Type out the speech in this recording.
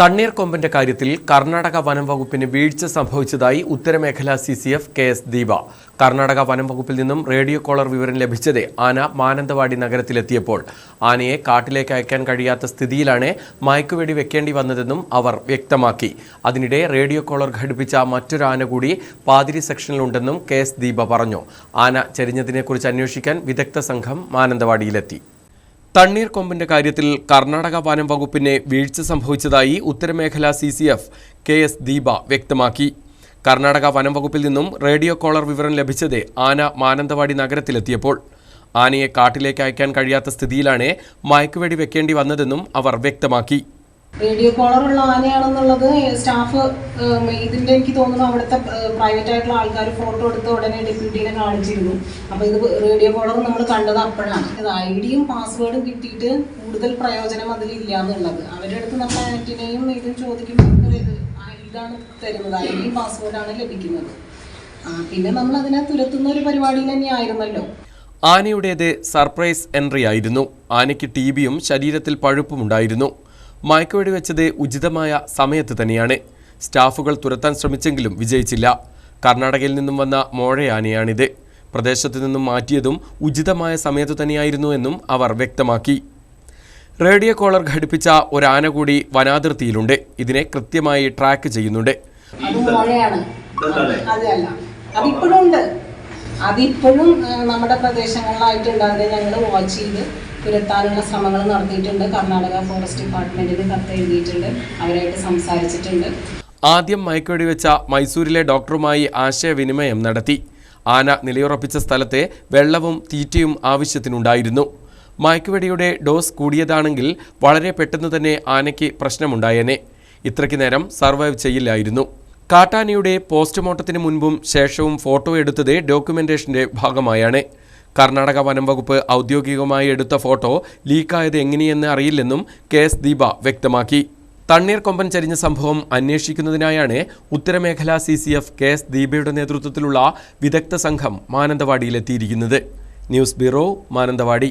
തണ്ണീർക്കൊമ്പന്റെ കാര്യത്തിൽ കർണാടക വനം വകുപ്പിന് വീഴ്ച സംഭവിച്ചതായി ഉത്തരമേഖല C C F K S Deepa. Karnataka വനം വകുപ്പിൽ നിന്നും റേഡിയോ കോളർ വിവരം ലഭിച്ചത് ആന മാനന്തവാടി നഗരത്തിലെത്തിയപ്പോൾ. ആനയെ കാട്ടിലേക്ക് അയക്കാൻ കഴിയാത്ത സ്ഥിതിയിലാണ് മയക്കുവെടി വെക്കേണ്ടി വന്നതെന്നും അവർ വ്യക്തമാക്കി. അതിനിടെ റേഡിയോ കോളർ ഘടിപ്പിച്ച മറ്റൊരു ആന കൂടി പാതിരി സെക്ഷനിലുണ്ടെന്നും കെ എസ് ദീപ പറഞ്ഞു. ആന ചരിഞ്ഞതിനെക്കുറിച്ച് അന്വേഷിക്കാൻ വിദഗ്ധ സംഘം മാനന്തവാടിയിലെത്തി. തണ്ണീർക്കൊമ്പിന്റെ കാര്യത്തിൽ കർണാടക വനം വകുപ്പിന് വീഴ്ച സംഭവിച്ചതായി ഉത്തരമേഖല C C F K S Deepa വ്യക്തമാക്കി. കർണാടക വനം വകുപ്പിൽ നിന്നും റേഡിയോ കോളർ വിവരം ലഭിച്ചത് ആന മാനന്തവാടി നഗരത്തിലെത്തിയപ്പോൾ. ആനയെ കാട്ടിലേക്ക് അയക്കാൻ കഴിയാത്ത സ്ഥിതിയിലാണ് മയക്കുവെടി വെക്കേണ്ടി വന്നതെന്നും അവർ വ്യക്തമാക്കി. റേഡിയോ കോളർ ഉള്ള ആനയാണെന്നുള്ളത് സ്റ്റാഫ് ഇതിന്റെ എനിക്ക് തോന്നുന്നു അവിടുത്തെ പ്രൈവറ്റ് ആയിട്ടുള്ള ആൾക്കാർ ഫോട്ടോ എടുത്ത് ഉടനെ ഡെപ്യൂട്ടീനെ കാണിച്ചിരുന്നു. അപ്പൊ ഇത് റേഡിയോ കോളർ നമ്മൾ കണ്ടത് അപ്പോഴാണ്. ഇത് ഐ ഡിയും പാസ്വേഡും കിട്ടിയിട്ട് കൂടുതൽ പ്രയോജനം അതിലില്ല എന്നുള്ളത് അവരുടെ അടുത്ത് നമ്മൾ ആറ്റിനെയും ഇതും ചോദിക്കുമ്പോൾ ഇത് ഇതാണ് തരുന്നത്. ഐ ഡിയും പാസ്വേഡാണ് ലഭിക്കുന്നത്. പിന്നെ നമ്മൾ അതിനെ തുരത്തുന്ന ഒരു പരിപാടിയിൽ തന്നെയായിരുന്നല്ലോ. ആനയുടേത് സർപ്രൈസ് എൻട്രി ആയിരുന്നു. ആനയ്ക്ക് ടി ബിയും ശരീരത്തിൽ പഴുപ്പുമുണ്ടായിരുന്നു. മയക്കുവെടി വെച്ചത് ഉചിതമായ സമയത്ത് തന്നെയാണ്. സ്റ്റാഫുകൾ തുരത്താൻ ശ്രമിച്ചെങ്കിലും വിജയിച്ചില്ല. കർണാടകയിൽ നിന്നും വന്ന മോഴയാനയാണിത്. പ്രദേശത്ത് നിന്നും മാറ്റിയതും ഉചിതമായ സമയത്തു തന്നെയായിരുന്നു എന്നും അവർ വ്യക്തമാക്കി. റേഡിയോ കോളർ ഘടിപ്പിച്ച ഒരാന കൂടി വനാതിർത്തിയിലുണ്ട്. ഇതിനെ കൃത്യമായി ട്രാക്ക് ചെയ്യുന്നുണ്ട്. അതിപ്പോഴും നമ്മുടെ പ്രദേശങ്ങളിലായിട്ടുണ്ട്. അതിനെ ഞങ്ങൾ വാച്ച് ചെയ്ത് തുരത്താനുള്ള ശ്രമങ്ങൾ നടത്തിയിട്ടുണ്ട്. കർണാടക ഫോറസ്റ്റ് ഡിപ്പാർട്ട്മെന്റിന് കത്ത് എഴുതിയിട്ടുണ്ട്. അവരായിട്ട് സംസാരിച്ചിട്ടുണ്ട്. ആദ്യം മയക്കുവെടി വെച്ച മൈസൂരിലെ ഡോക്ടറുമായി ആശയവിനിമയം നടത്തി. ആന നിലയുറപ്പിച്ച സ്ഥലത്തെ വെള്ളവും തീറ്റയും ആവശ്യത്തിനുണ്ടായിരുന്നു. മയക്കുവെടിയുടെ ഡോസ് കൂടിയതാണെങ്കിൽ വളരെ പെട്ടെന്ന് തന്നെ ആനയ്ക്ക് പ്രശ്നമുണ്ടായേനെ. ഇത്രയ്ക്ക് നേരം സർവൈവ് ചെയ്യില്ലായിരുന്നു. കാട്ടാനയുടെ പോസ്റ്റ്മോർട്ടത്തിന് മുൻപും ശേഷവും ഫോട്ടോ എടുത്തത് ഡോക്യുമെന്റേഷന്റെ ഭാഗമായാണ്. കർണാടക വനം വകുപ്പ് ഔദ്യോഗികമായി എടുത്ത ഫോട്ടോ ലീക്കായത് എങ്ങനെയെന്ന് അറിയില്ലെന്നും കെ എസ് ദീപ വ്യക്തമാക്കി. തണ്ണീർക്കൊമ്പൻ ചരിഞ്ഞ സംഭവം അന്വേഷിക്കുന്നതിനായാണ് ഉത്തരമേഖല C C F K S ദീപയുടെ നേതൃത്വത്തിലുള്ള വിദഗ്ധ സംഘം മാനന്തവാടിയിലെത്തിയിരിക്കുന്നത്. News bureau Mananthavady.